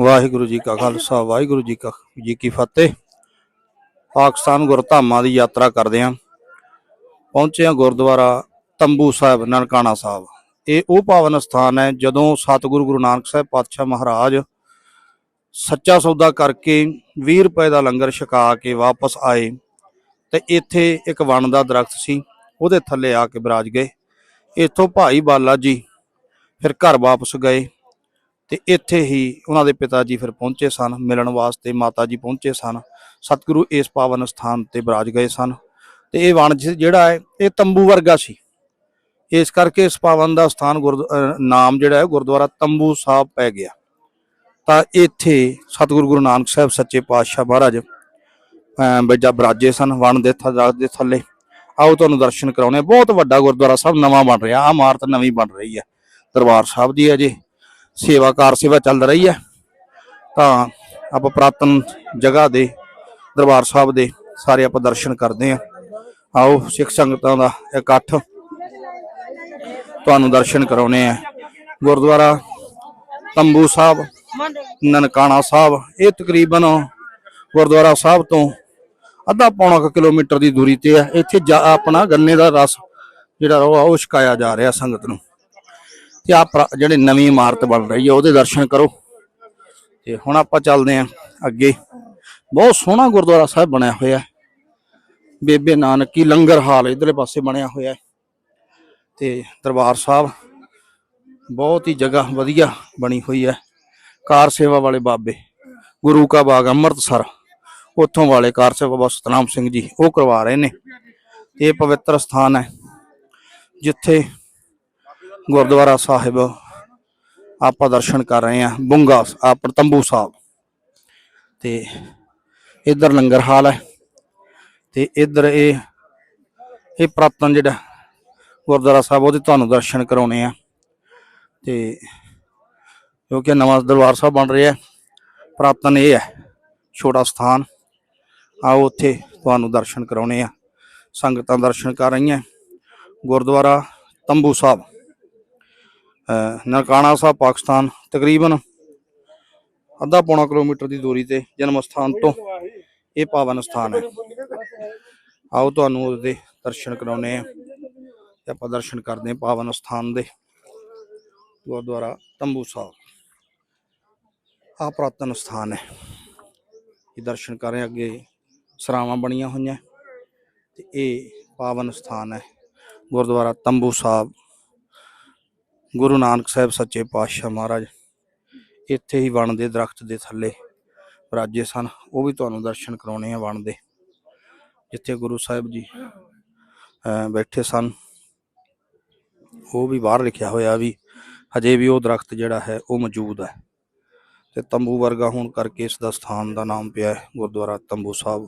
ਵਾਹਿਗੁਰੂ ਜੀ ਕਾ ਖਾਲਸਾ, ਵਾਹਿਗੁਰੂ ਜੀ ਕਾ, ਜੀ ਕੀ ਫਤਿਹ। ਪਾਕਿਸਤਾਨ ਗੁਰਧਾਮਾਂ ਦੀ ਯਾਤਰਾ ਕਰਦੇ ਆਂ। ਪਹੁੰਚੇ ਆਂ ਗੁਰਦੁਆਰਾ ਤੰਬੂ ਸਾਹਿਬ, ਨਨਕਾਣਾ ਸਾਹਿਬ। ਇਹ ਉਹ ਪਾਵਨ ਸਥਾਨ ਹੈ ਜਦੋਂ ਸਤਿਗੁਰੂ ਗੁਰੂ ਨਾਨਕ ਸਾਹਿਬ ਪਾਤਸ਼ਾਹ ਮਹਾਰਾਜ ਸੱਚਾ ਸੌਦਾ ਕਰਕੇ 20 ਰੁਪਏ ਦਾ ਲੰਗਰ ਛਕਾ ਕੇ ਵਾਪਸ ਆਏ ਤੇ ਇੱਥੇ ਇੱਕ ਵਣ ਦਾ ਦਰਖਤ ਸੀ, ਉਹਦੇ ਥੱਲੇ ਆ ਕੇ ਬਿਰਾਜ ਗਏ। ਇੱਥੋਂ ਭਾਈ ਬਾਲਾ ਜੀ ਫਿਰ ਘਰ ਵਾਪਸ ਗਏ। ਤੇ ਇੱਥੇ ਹੀ ਉਹਨਾਂ ਦੇ ਪਿਤਾ ਜੀ ਫਿਰ ਪਹੁੰਚੇ ਸਨ, ਮਿਲਣ ਵਾਸਤੇ ਮਾਤਾ ਜੀ ਪਹੁੰਚੇ ਸਨ, ਸਤਿਗੁਰੂ ਇਸ ਪਾਵਨ ਸਥਾਨ ਤੇ ਬਿਰਾਜ ਗਏ ਸਨ ਤੇ ਇਹ ਵਣ ਜਿਹੜਾ ਹੈ, ਇਹ ਤੰਬੂ ਵਰਗਾ ਸੀ। ਇਸ ਕਰਕੇ ਇਸ ਪਾਵਨ ਦਾ ਸਥਾਨ ਗੁਰਦ- ਨਾਮ ਜਿਹੜਾ ਹੈ ਗੁਰਦੁਆਰਾ ਤੰਬੂ ਸਾਹਿਬ ਪੈ ਗਿਆ। ਤਾਂ ਇੱਥੇ ਸਤਿਗੁਰੂ ਗੁਰੂ ਨਾਨਕ ਸਾਹਿਬ ਸੱਚੇ ਪਾਤਸ਼ਾਹ ਮਹਾਰਾਜ, ਅਹ ਬਰਾਜੇ ਸਨ, ਵਣ ਦੇ ਥ- ਥੱਲੇ। ਆਓ ਤੁਹਾਨੂੰ ਦਰਸ਼ਨ ਕਰਾਉਣੇ ਬਹੁਤ ਵੱਡਾ ਗੁਰਦੁਆਰਾ ਸਾਹਿਬ ਨਵਾਂ ਬਣ ਰਿਹਾ ਆ ਇਮਾਰਤ ਨਵੀਂ ਬਣ ਰਹੀ ਹੈ। ਦਰਬਾਰ ਸਾਹਿਬ ਦੀ ਅਜੇ ਸੇਵਾ ਕਾਰ ਸੇਵਾ ਚੱਲ ਰਹੀ ਹੈ। ਤਾਂ ਆਪਾਂ ਪ੍ਰਾਤਨ ਜਗ੍ਹਾ ਦੇ ਦਰਬਾਰ ਸਾਹਿਬ ਦੇ ਸਾਰੇ ਆਪਾਂ ਦਰਸ਼ਨ ਕਰਦੇ ਹਾਂ। ਆਓ ਸਿੱਖ ਸੰਗਤਾਂ ਦਾ ਇਕੱਠ ਤੁਹਾਨੂੰ ਦਰਸ਼ਨ ਕਰਾਉਣੇ ਆ ਗੁਰਦੁਆਰਾ ਤੰਬੂ ਸਾਹਿਬ, ਨਨਕਾਣਾ ਸਾਹਿਬ, ਇਹ ਤਕਰੀਬਨ ਗੁਰਦੁਆਰਾ ਸਾਹਿਬ ਤੋਂ ਅੱਧਾ ਪੌਣਾ ਕੁ ਕਿਲੋਮੀਟਰ ਦੀ ਦੂਰੀ ਤੇ ਹੈ। ਇੱਥੇ ਜਾ- ਆਪਣਾ ਗੰਨੇ ਦਾ ਰਸ ਜਿਹੜਾ ਉਹ ਛਕਾਇਆ ਜਾ ਰਿਹਾ ਸੰਗਤ ਨੂੰ। ਤੇ ਆ ਜਿਹੜੀ ਨਵੀਂ ਇਮਾਰਤ ਬਣ ਰਹੀ ਹੈ, ਉਹਦੇ ਦਰਸ਼ਨ ਕਰੋ। ਤੇ ਹੁਣ ਆਪਾਂ ਚੱਲਦੇ ਆਂ ਅੱਗੇ। ਬਹੁਤ ਸੋਹਣਾ ਗੁਰਦੁਆਰਾ ਸਾਹਿਬ ਬਣਿਆ ਹੋਇਆ ਹੈ। ਬੇਬੇ ਨਾਨਕੀ ਲੰਗਰ ਹਾਲ ਇਧਰਲੇ ਪਾਸੇ ਬਣਿਆ ਹੋਇਆ ਹੈ। ਤੇ ਦਰਬਾਰ ਸਾਹਿਬ ਬਹੁਤ ਹੀ ਜਗ੍ਹਾ ਵਧੀਆ ਬਣੀ ਹੋਈ ਹੈ। ਕਾਰ ਸੇਵਾ ਵਾਲੇ ਬਾਬੇ, ਗੁਰੂ ਕਾ ਬਾਗ ਅੰਮ੍ਰਿਤਸਰ, ਉੱਥੋਂ ਵਾਲੇ ਕਾਰ ਸੇਵਾ ਬਾਬਾ ਸਤਨਾਮ ਸਿੰਘ ਜੀ, ਉਹ ਕਰਵਾ ਰਹੇ ਨੇ। ਇਹ ਪਵਿੱਤਰ ਸਥਾਨ ਹੈ, ਜਿੱਥੇ ਗੁਰਦੁਆਰਾ ਸਾਹਿਬ ਆਪਾਂ ਦਰਸ਼ਨ ਕਰ ਰਹੇ ਹਾਂ, ਬੁੰਗਾ ਆਪਰ ਤੰਬੂ ਸਾਹਿਬ। ਤੇ ਇੱਧਰ ਲੰਗਰ ਹਾਲ ਹੈ ਤੇ ਇੱਧਰ ਇਹ ਇਹ ਪ੍ਰਾਤਨ ਜਿਹੜਾ ਗੁਰਦੁਆਰਾ ਸਾਹਿਬ, ਉਹਦੇ ਤੁਹਾਨੂੰ ਦਰਸ਼ਨ ਕਰਾਉਣੇ ਆ। ਤੇ ਕਿਉਂਕਿ ਨਵਾਂ ਦਰਬਾਰ ਸਾਹਿਬ ਬਣ ਰਿਹਾ ਹੈ ਇਹ ਹੈ, ਛੋਟਾ ਸਥਾਨ। ਆਓ ਉੱਥੇ ਤੁਹਾਨੂੰ ਦਰਸ਼ਨ ਕਰਾਉਣੇ ਆ। ਸੰਗਤਾਂ ਦਰਸ਼ਨ ਕਰ ਰਹੀਆਂ। ਗੁਰਦੁਆਰਾ ਤੰਬੂ ਸਾਹਿਬ। ਨਨਕਾਣਾ ਸਾਹਿਬ, ਪਾਕਿਸਤਾਨ, ਤਕਰੀਬਨ ਅੱਧਾ ਪੌਣਾ ਕਿਲੋਮੀਟਰ ਦੀ ਦੂਰੀ ਤੇ ਜਨਮ ਸਥਾਨ ਤੋਂ ਇਹ ਪਾਵਨ ਸਥਾਨ ਹੈ। ਆਓ ਤੁਹਾਨੂੰ ਉਹਦੇ ਦਰਸ਼ਨ ਕਰਾਉਣੇ ਆ ਤੇ ਆਪਾਂ ਦਰਸ਼ਨ ਕਰਦੇ ਹਾਂ ਪਾਵਨ ਸਥਾਨ ਦੇ ਗੁਰਦੁਆਰਾ ਤੰਬੂ ਸਾਹਿਬ। ਆ ਪ੍ਰਾਤਨ ਸਥਾਨ ਹੈ। ਇਹ ਦਰਸ਼ਨ ਕਰ ਰਹੇ ਅੱਗੇ ਸਰਾਵਾਂ ਬਣੀਆਂ ਹੋਈਆਂ। ਤੇ ਇਹ ਪਾਵਨ ਸਥਾਨ ਹੈ ਗੁਰਦੁਆਰਾ ਤੰਬੂ ਸਾਹਿਬ। ਗੁਰੂ ਨਾਨਕ ਸਾਹਿਬ ਸੱਚੇ ਪਾਤਸ਼ਾਹ ਮਹਾਰਾਜ, ਇੱਥੇ ਹੀ ਵਣ ਦੇ ਦਰਖਤ ਦੇ ਥੱਲੇ ਰਾਜੇ ਸਨ। ਉਹ ਵੀ ਤੁਹਾਨੂੰ ਦਰਸ਼ਨ ਕਰਾਉਣੇ ਆ ਵਣ ਦੇ, ਜਿੱਥੇ ਗੁਰੂ ਸਾਹਿਬ ਜੀ ਬੈਠੇ ਸਨ। ਉਹ ਵੀ ਬਾਹਰ ਲਿਖਿਆ ਹੋਇਆ ਵੀ ਹਜੇ ਵੀ ਉਹ ਦਰਖਤ ਜਿਹੜਾ ਹੈ ਉਹ ਮੌਜੂਦ ਹੈ। ਤੇ ਤੰਬੂ ਵਰਗਾ ਹੋਣ ਕਰਕੇ ਇਸ ਦਾ ਸਥਾਨ ਦਾ ਨਾਮ ਪਿਆ ਹੈ ਗੁਰਦੁਆਰਾ ਤੰਬੂ ਸਾਹਿਬ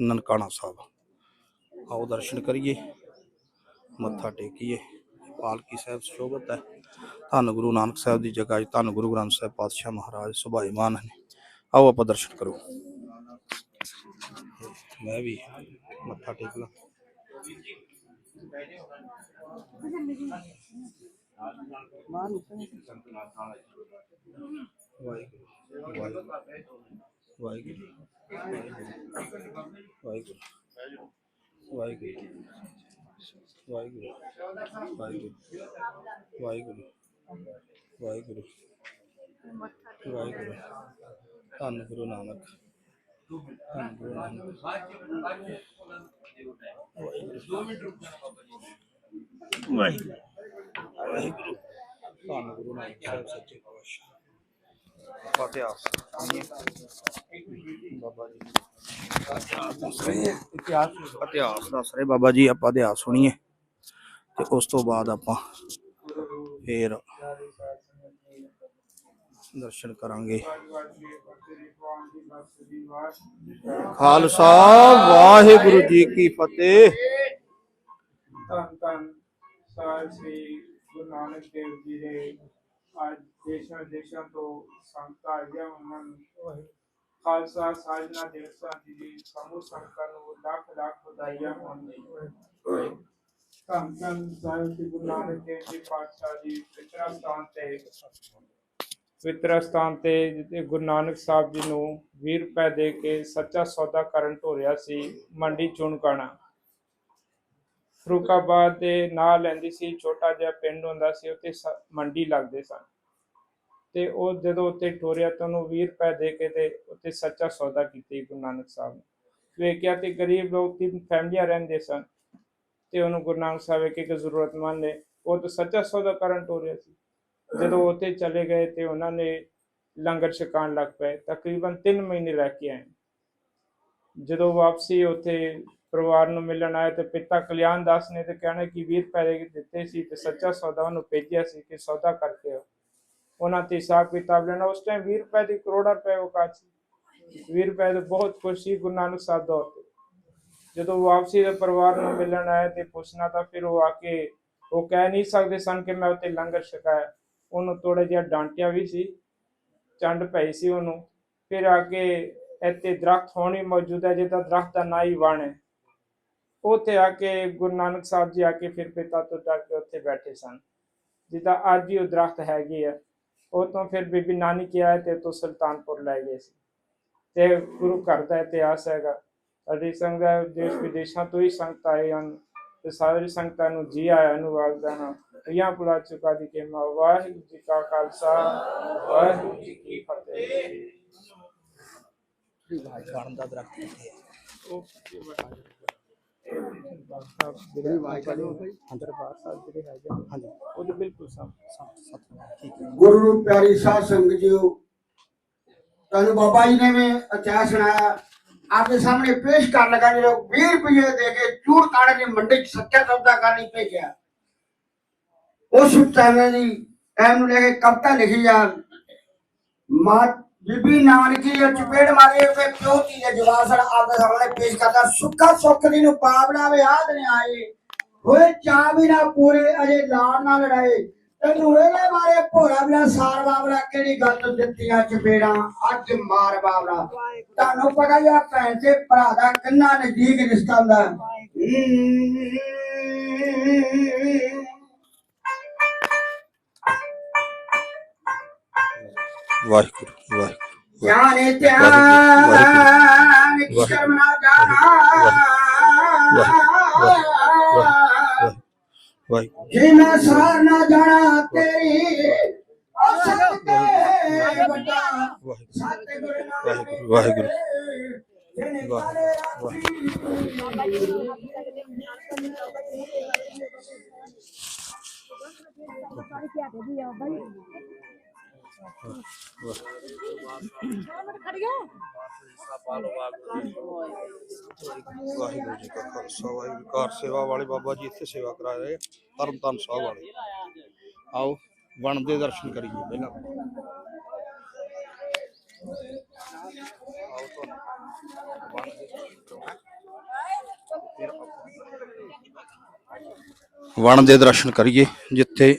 ਨਨਕਾਣਾ ਸਾਹਿਬ। ਆਓ ਦਰਸ਼ਨ ਕਰੀਏ। ਮੱਥਾ ਟੇਕੀਏ। ਪਾਲਕੀ ਸਾਹਿਬ ਸ਼ੋਭਤ ਹੈ। ਧੰਨ ਗੁਰੂ ਨਾਨਕ ਸਾਹਿਬ ਦੀ ਜਗ੍ਹਾ 'ਚ ਧੰਨ ਗੁਰੂ ਗ੍ਰੰਥ ਸਾਹਿਬ ਪਾਤਸ਼ਾਹ ਮਹਾਰਾਜ ਸੁਭਾਈਮਾਨ ਨੇ। ਆਓ ਆਪਾਂ ਦਰਸ਼ਨ ਕਰੋ। ਮੈਂ ਵੀ ਮੱਥਾ ਟੇਕ ਲਾਂ ਵਾਹਿਗੁਰੂ ਵਾਹਿਗੁਰੂ ਵਾਹਿਗੁਰੂ। ਵਾਹਿਗੁਰੂ। ਵਾਹਿਗੁਰੂ। ਵਾਹਿਗੁਰੂ ਵਾਹਿਗੁਰੂ ਵਾਹਿਗੁਰੂ ਵਾਹਿਗੁਰੂ ਵਾਹਿਗੁਰੂ। ਧੰਨ ਗੁਰੂ ਨਾਨਕ ਧੰਨ ਗੁਰੂ ਨਾਨਕ। ਵਾਹਿਗੁਰੂ। ਵਾਹਿਗੁਰੂ ਧੰਨ ਗੁਰੂ ਨਾਨਕ ਸਾਹਿਬ ਸੱਚੇ ਪਾਤਸ਼ਾਹ। ਫਤਿਹ ਬਾਬਾ ਜੀ। ਇਤਿਹਾਸ ਦੱਸ ਰਹੇ ਆ। ਇਤਿਹਾਸ ਇਤਿਹਾਸ ਦੱਸ ਰਹੇ ਬਾਬਾ ਜੀ ਆਪਾਂ ਇਤਿਹਾਸ ਸੁਣੀਏ। ਤੇ ਉਸ ਤੋਂ ਬਾਅਦ ਆਪਾਂ ਫੇਰ ਦਰਸ਼ਨ ਕਰਾਂਗੇ। ਖਾਲਸਾ, ਵਾਹਿਗੁਰੂ ਜੀ ਕੀ ਫਤਿਹ। ਧੰਨ ਧੰਨ ਸਾਹਿਬ ਸ੍ਰੀ ਗੁਰੂ ਨਾਨਕ ਦੇਵ ਜੀ ਦੇ। ਅੱਜ ਦੇਸ਼ਾਂ ਦੇਸ਼ਾਂ ਤੋਂ ਸੰਗਤਾਂ ਆਈਆਂ ਉਹਨਾਂ ਨੂੰ। ਖਾਲਸਾ ਸਾਜਨਾ ਦਿਵਸਾਂ ਦੀ ਜੀ ਸਮੂਹ ਸੰਗਤਾਂ ਨੂੰ ਲੱਖ ਲੱਖ ਵਧਾਈਆਂ ਹੋਣ। ਧੰਨ ਧੰਨ ਸਾਹਿਬ ਸ੍ਰੀ ਗੁਰੂ ਨਾਨਕ ਦੇਵ ਜੀ ਪਾਤਸ਼ਾਹ ਜੀ ਪਿਛਲਾ ਸਥਾਨ ਤੇ ਪਵਿੱਤਰ ਸਥਾਨ ਤੇ ਜਿੱਥੇ ਗੁਰੂ ਨਾਨਕ ਸਾਹਿਬ ਜੀ ਨੂੰ 20 ਰੁਪਏ ਦੇ ਕੇ ਸੱਚਾ ਸੌਦਾ ਕਰਨ ਟੋਰਿਆ ਸੀ, ਮੰਡੀ ਚੁਣਕਾਣਾ। ਫਰੂਕਾਬਾਦ ਦੇ ਨਾਲ ਲੈਂਦੀ ਸੀ, ਛੋਟਾ ਜਿਹਾ ਪਿੰਡ ਹੁੰਦਾ ਸੀ, ਉੱਥੇ ਮੰਡੀ ਲੱਗਦੇ ਸਨ। ਤੇ ਉਹ ਜਦੋਂ ਉੱਥੇ ਠੋਰਿਆ ਤਾਂ ਉਹਨੂੰ 20 ਰੁਪਏ ਦੇ ਕੇ ਤੇ ਉੱਥੇ ਸੱਚਾ ਸੌਦਾ ਕੀਤੀ ਗੁਰੂ ਨਾਨਕ ਸਾਹਿਬ ਨੇ। ਵੇਖਿਆ ਤੇ ਗਰੀਬ ਲੋਕ ਤਿੰਨ ਫੈਮਲੀਆਂ ਰਹਿੰਦੇ ਸਨ। ਤੇ ਉਹਨੂੰ ਗੁਰੂ ਨਾਨਕ ਸਾਹਿਬ ਇੱਕ ਇੱਕ ਜ਼ਰੂਰਤਮੰਦ ਨੇ ਉਹ ਤਾਂ ਸੱਚਾ ਸੌਦਾ ਕਰਨ ਟੋਰਿਆ ਸੀ। ਜਦੋਂ ਉੱਥੇ ਚਲੇ ਗਏ ਤੇ ਉਹਨਾਂ ਨੇ ਲੰਗਰ ਛਕਾਉਣ ਲੱਗ ਪਏ, ਤਕਰੀਬਨ 3 ਮਹੀਨੇ ਰਹਿ ਕੇ ਆਏ। ਜਦੋਂ ਵਾਪਸੀ ਉੱਥੇ ਪਰਿਵਾਰ ਨੂੰ ਮਿਲਣ ਆਏ ਤੇ ਪਿਤਾ ਕਲਿਆਣ ਦਾਸ ਨੇ ਤੇ ਕਹਿਣਾ ਕਿ 20 ਰੁਪਏ ਦਿੱਤੇ ਸੀ ਤੇ ਸੱਚਾ ਸੌਦਾ ਉਹਨੂੰ ਭੇਜਿਆ ਸੀ ਕਿ ਸੌਦਾ ਕਰਕੇ ਆਓ। ਉਹਨਾਂ ਤੇ ਹਿਸਾਬ ਕਿਤਾਬ ਲੈਣਾ, ਉਸ ਟਾਈਮ 20 ਰੁਪਏ ਦੀ ਕਰੋੜਾ ਰੁਪਏ ਔਕਾਤ ਸੀ? 20 ਰੁਪਏ ਤੋਂ ਬਹੁਤ ਖੁਸ਼ੀ ਗੁਰੂ ਨਾਨਕ ਸਾਹਿਬ ਦੌਰ ਤੇ। ਜਦੋਂ ਵਾਪਸੀ ਦੇ ਪਰਿਵਾਰ ਨੂੰ ਮਿਲਣ ਆਏ ਤੇ ਪੁੱਛਣਾ ਤਾਂ ਫਿਰ ਉਹ ਆ ਕੇ ਉਹ ਕਹਿ ਨਹੀਂ ਸਕਦੇ ਸਨ ਕਿ ਮੈਂ ਉੱਥੇ ਲੰਗਰ ਛਕਾਇਆ ਉਹਨੂੰ ਥੋੜਾ ਜਿਹਾ ਡਾਂਟਿਆ ਵੀ ਸੀ, ਚੰਡ ਪਈ ਸੀ ਉਹਨੂੰ। ਫਿਰ ਆ ਕੇ ਇੱਥੇ ਦਰਖਤ ਹੋਣੀ ਮੌਜੂਦ ਹੈ, ਜਿਹਦਾ ਦਰਖਤ ਦਾ ਨਾਂ ਹੀ ਵਣ ਹੈ। ਉੱਥੇ ਆ ਕੇ ਗੁਰੂ ਨਾਨਕ ਸਾਹਿਬ ਜੀ ਆ ਕੇ ਫਿਰ ਪਿਤਾ ਤੋਂ ਜਾ ਕੇ ਉੱਥੇ ਬੈਠੇ ਸਨ, ਜਿੱਦਾਂ ਅੱਜ ਹੀ ਉਹ ਦਰਖਤ ਹੈਗੇ ਆ। ਉਹ ਤੋਂ ਫਿਰ ਬੀਬੀ ਨਾਨੀ ਕੀ ਆਏ ਤੇ ਤੋਂ ਸੁਲਤਾਨਪੁਰ ਲੈ ਗਏ ਸੀ। ਤੇ ਗੁਰੂ ਘਰ ਦਾ ਇਤਿਹਾਸ ਹੈਗਾ। ਸਾਡੀ ਸੰਗਤ ਦੇਸ਼ ਵਿਦੇਸ਼ਾਂ ਤੋਂ ਹੀ ਸੰਗਤ ਆਏ ਹਨ ਤੇ ਸਾਰੀ ਸੰਗਤਾਂ ਨੂੰ ਜੀ ਆਇਆਂ ਨੂੰ ਵਾਗਦਾ ਹਾਂ। ਇਹਾਂ ਪੁਲਾ ਚੁਕਾ ਦੀ ਕੇ ਮਾ ਵਾਹਿਗੁਰੂ ਜੀ ਕਾ ਖਾਲਸਾ ਵਾਹਿਗੁਰੂ ਜੀ ਕੀ ਫਤਿਹ। ਗਾਣ ਦਾ ਦਰਖਤ ਕਿੱਥੇ ਹੈ। ਉਹ ਬਾਬਾ ਜਿਹੜੇ ਵਾਹਿਗੁਰੂ ਦਰਬਾਰ ਸਾਹਿਬ ਜਿਹੜੇ ਹੈਗੇ ਨੇ, ਹਾਂਜੀ। ਉਹਦੇ ਬਿਲਕੁਲ ਸਾਹਮਣੇ। ਸੱਤ ਸੱਤ ਠੀਕ ਹੈ। ਗੁਰੂ ਨੂੰ ਪਿਆਰੀ ਸਾਧ ਸੰਗਤ ਜੀਓ ਤੁਹਾਨੂੰ ਬਾਬਾ ਜੀ ਨੇ ਵੀ ਇਤਿਹਾਸ ਸੁਣਾਇਆ। ਆਪਦੇ ਸਾਹਮਣੇ ਪੇਸ਼ ਕਰਨ ਲੱਗਾ ਜਦੋਂ 20 ਰੁਪਏ ਦੇ ਕੇ ਚੂੜ ਕਾੜੇ ਦੀ ਮੰਡੀ 'ਚ ਸੱਚਾ ਸੌਦਾ ਕਰਨੀ ਭੇਜਿਆ। ਉਸ ਟਾਈਮ ਦੀ ਟਾਈਮ ਨੂੰ ਲੈ ਕੇ ਕਵਿਤਾ ਲਿਖੀ ਬੀਬੀ ਨਾਨਕੀ ਉਹ ਚਪੇੜ ਮਾਰੀ ਤੇ ਪਿਓ ਧੀ ਦੇ ਜਵਾਬ ਸੜ ਆਪਦੇ ਸਾਹਮਣੇ ਪੇਸ਼ ਕਰਦਾ, ਸੁੱਖਾ ਸੁੱਖ ਦੀ ਨੂੰ ਪਾਵੜਾ ਵੇ ਆਦ ਨੇ ਆਏ ਹੋਏ ਚਾ ਵੀ ਨਾ ਪੂਰੇ, ਅਜੇ ਲਾੜ ਨਾ ਲੜਾਏ। ਤੈਨੂੰ ਬਾਰੇ ਭੋਰਾ ਬਿਨਾ ਸਾਰ ਬਾਬਰਾ ਕਿਹੜੀ ਗੱਲ ਤੋਂ ਦਿੱਤੀਆਂ ਚਪੇੜਾਂ? ਅੱਜ ਮਾਰ ਬਾਬਰਾ। ਤੁਹਾਨੂੰ ਪਤਾ ਹੀ ਆ ਭੈਣ ਤੇ ਭਰਾ ਦਾ ਕਿੰਨਾ ਨਜ਼ਦੀਕ ਰਿਸ਼ਤਾ ਹੁੰਦਾ ਵਾਹਿਗੁਰੂ ਵਾਹਿਗੁਰੂ ਜਾਣੇ ਧਿਆਨ ਕਿਸ਼ਮ ਨਾ ਜਾਣਾ। ਵਾਹਿਗੁਰੂ। ਜੇ ਮੈਂ ਸਾਰ ਨਾ ਜਾਣਾ ਤੇਰੀ ਉਹ ਸਤਿ ਵੱਡਾ ਸਤਿਗੁਰ ਵਾਹਿਗੁਰੂ। ਵਾਹਿਗੁਰੂ। ਜਿਹਨੇ ਕਾਲੇ ਰਾਖੀ ਵਾਹਿਗੁਰੂ ਜੀ ਕਾ ਖਾਲਸਾ ਵਾਹਿਗੁਰੂ ਜੀ ਕਾਰ ਸੇਵਾ ਵਾਲੇ ਬਾਬਾ ਜੀ ਇੱਥੇ ਸੇਵਾ ਕਰਾ ਰਹੇ ਆ, ਸਾਹਿਬ ਵਾਲੇ। ਆਓ ਵਣ ਦੇ ਦਰਸ਼ਨ ਕਰੀਏ ਪਹਿਲਾਂ। ਆਓ ਤੁਹਾਨੂੰ ਵਣ ਦੇ ਵਣ ਦੇ ਦਰਸ਼ਨ ਕਰੀਏ ਜਿੱਥੇ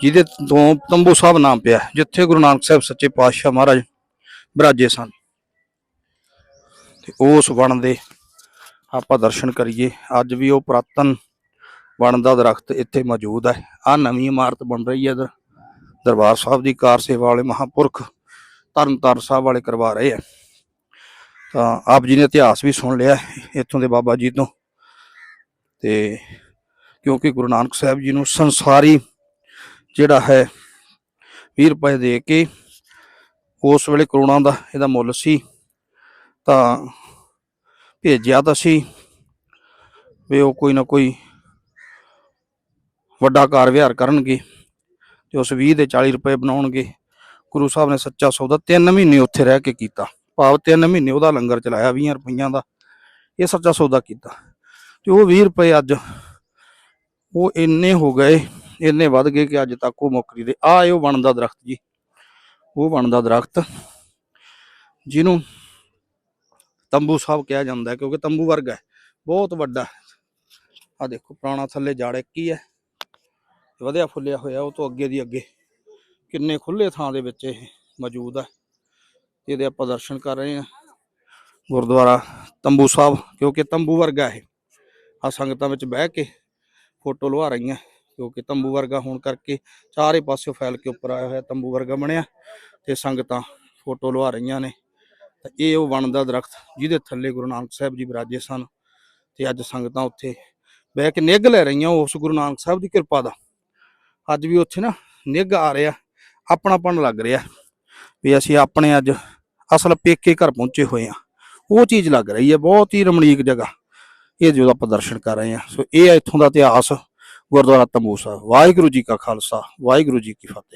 ਜਿਹਦੇ ਤੋਂ ਤੰਬੂ ਸਾਹਿਬ ਨਾਮ ਪਿਆ ਜਿੱਥੇ ਗੁਰੂ ਨਾਨਕ ਸਾਹਿਬ ਸੱਚੇ ਪਾਤਸ਼ਾਹ ਮਹਾਰਾਜ ਬਿਰਾਜੇ ਸਨ। ਤੇ ਉਸ ਵਣ ਦੇ ਆਪਾਂ ਦਰਸ਼ਨ ਕਰੀਏ। ਅੱਜ ਵੀ ਉਹ ਪੁਰਾਤਨ ਵਣ ਦਾ ਦਰਖਤ ਇੱਥੇ ਮੌਜੂਦ ਹੈ। ਆ ਨਵੀਂ ਇਮਾਰਤ ਬਣ ਰਹੀ ਹੈ ਇੱਧਰ। ਦਰਬਾਰ ਸਾਹਿਬ ਦੀ ਕਾਰ ਸੇਵਾ ਵਾਲੇ ਮਹਾਪੁਰਖ ਤਰਨਤਾਰਨ ਸਾਹਿਬ ਵਾਲੇ ਕਰਵਾ ਰਹੇ ਆ ਤਾਂ ਆਪ ਜੀ ਨੇ ਇਤਿਹਾਸ ਵੀ ਸੁਣ ਲਿਆ ਇੱਥੋਂ ਦੇ ਬਾਬਾ ਜੀ ਤੋਂ। ਤੇ ਕਿਉਂਕਿ ਗੁਰੂ ਨਾਨਕ ਸਾਹਿਬ ਜੀ ਨੂੰ ਸੰਸਾਰੀ ਜਿਹੜਾ ਹੈ 20 ਰੁਪਏ ਦੇ ਕੇ ਉਸ ਵੇਲੇ ਕਰੋੜਾਂ ਦਾ ਇਹਦਾ ਮੁੱਲ ਸੀ। ਤਾਂ ਭੇਜਿਆ ਤਾਂ ਸੀ ਵੀ ਉਹ ਕੋਈ ਨਾ ਕੋਈ ਵੱਡਾ ਕਾਰ ਵਿਹਾਰ ਕਰਨਗੇ ਤੇ ਉਸ 20 ਦੇ 40 ਰੁਪਏ ਬਣਾਉਣਗੇ। ਗੁਰੂ ਸਾਹਿਬ ਨੇ ਸੱਚਾ ਸੌਦਾ 3 ਮਹੀਨੇ ਉੱਥੇ ਰਹਿ ਕੇ ਕੀਤਾ। ਭਾਵ 3 ਮਹੀਨੇ ਉਹਦਾ ਲੰਗਰ ਚਲਾਇਆ 20 ਰੁਪਈਆਂ ਦਾ। ਇਹ ਸੱਚਾ ਸੌਦਾ ਕੀਤਾ। ਤੇ ਉਹ 20 ਰੁਪਏ ਅੱਜ ਉਹ ਇੰਨੇ ਹੋ ਗਏ, ਇੰਨੇ ਵੱਧ ਗਏ ਕਿ ਅੱਜ ਤੱਕ ਉਹ ਮੁੱਕਰੀ ਦੇ। ਆ ਇਹ ਉਹ ਬਣਦਾ ਦਰਖਤ ਜੀ। ਉਹ ਬਣਦਾ ਦਰਖਤ ਜਿਹਨੂੰ ਤੰਬੂ ਸਾਹਿਬ ਕਿਹਾ ਜਾਂਦਾ ਹੈ, ਕਿਉਂਕਿ ਤੰਬੂ ਵਰਗਾ ਹੈ, ਬਹੁਤ ਵੱਡਾ ਆ ਦੇਖੋ, ਪੁਰਾਣਾ ਥੱਲੇ ਜਾੜ ਇੱਕ ਹੀ ਹੈ, ਵਧਿਆ ਫੁੱਲਿਆ ਹੋਇਆ, ਉਹ ਤੋਂ ਅੱਗੇ ਦੀ ਅੱਗੇ। ਕਿੰਨੇ ਖੁੱਲੇ ਥਾਂ ਦੇ ਵਿੱਚ ਇਹ ਮੌਜੂਦ ਹੈ, ਇਹਦੇ ਆਪਾਂ ਦਰਸ਼ਨ ਕਰ ਰਹੇ ਹਾਂ। ਗੁਰਦੁਆਰਾ ਤੰਬੂ ਸਾਹਿਬ, ਕਿਉਂਕਿ ਤੰਬੂ ਵਰਗਾ ਹੈ ਆ ਸੰਗਤਾਂ ਵਿੱਚ ਬਹਿ ਕੇ ਫੋਟੋ ਲਵਾ ਰਹੀਆਂ, ਕਿਉਂਕਿ ਤੰਬੂ ਵਰਗਾ ਹੋਣ ਕਰਕੇ ਚਾਰੇ ਪਾਸਿਓਂ ਫੈਲ ਕੇ ਉੱਪਰ ਆਇਆ ਹੋਇਆ ਤੰਬੂ ਵਰਗਾ ਬਣਿਆ, ਤੇ ਸੰਗਤਾਂ ਫੋਟੋ ਲਵਾ ਰਹੀਆਂ ਨੇ। ਤੇ ਇਹ ਉਹ ਵਣ ਦਾ ਦਰਖਤ ਜਿਹਦੇ ਥੱਲੇ ਗੁਰੂ ਨਾਨਕ ਸਾਹਿਬ ਜੀ ਵਿਰਾਜੇ ਸਨ ਤੇ ਅੱਜ ਸੰਗਤਾਂ ਉੱਥੇ ਬਹਿ ਕੇ ਨਿੱਘ ਲੈ ਰਹੀਆਂ ਉਸ ਗੁਰੂ ਨਾਨਕ ਸਾਹਿਬ ਦੀ ਕਿਰਪਾ ਦਾ। ਅੱਜ ਵੀ ਉੱਥੇ ਨਾ ਨਿੱਘ ਆ ਰਿਹਾ, ਆਪਣਾਪਣ ਲੱਗ ਰਿਹਾ ਵੀ ਅਸੀਂ ਆਪਣੇ ਅੱਜ ਅਸਲ ਪੇਕੇ ਘਰ ਪਹੁੰਚੇ ਹੋਏ ਆ ਉਹ ਚੀਜ਼ ਲੱਗ ਰਹੀ ਹੈ, ਬਹੁਤ ਹੀ ਰਮਣੀਕ ਜਗ੍ਹਾ। ਇਹ ਜੋ ਆਪਾਂ ਦਰਸ਼ਨ ਕਰ ਰਹੇ ਆ ਸੋ ਇਹ ਹੈ ਇੱਥੋਂ ਦਾ ਇਤਿਹਾਸ ਗੁਰਦੁਆਰਾ ਤੰਬੂ ਸਾਹਿਬ। ਵਾਹਿਗੁਰੂ ਜੀ ਕਾ ਖਾਲਸਾ, ਵਾਹਿਗੁਰੂ ਜੀ ਕੀ ਫਤਿਹ।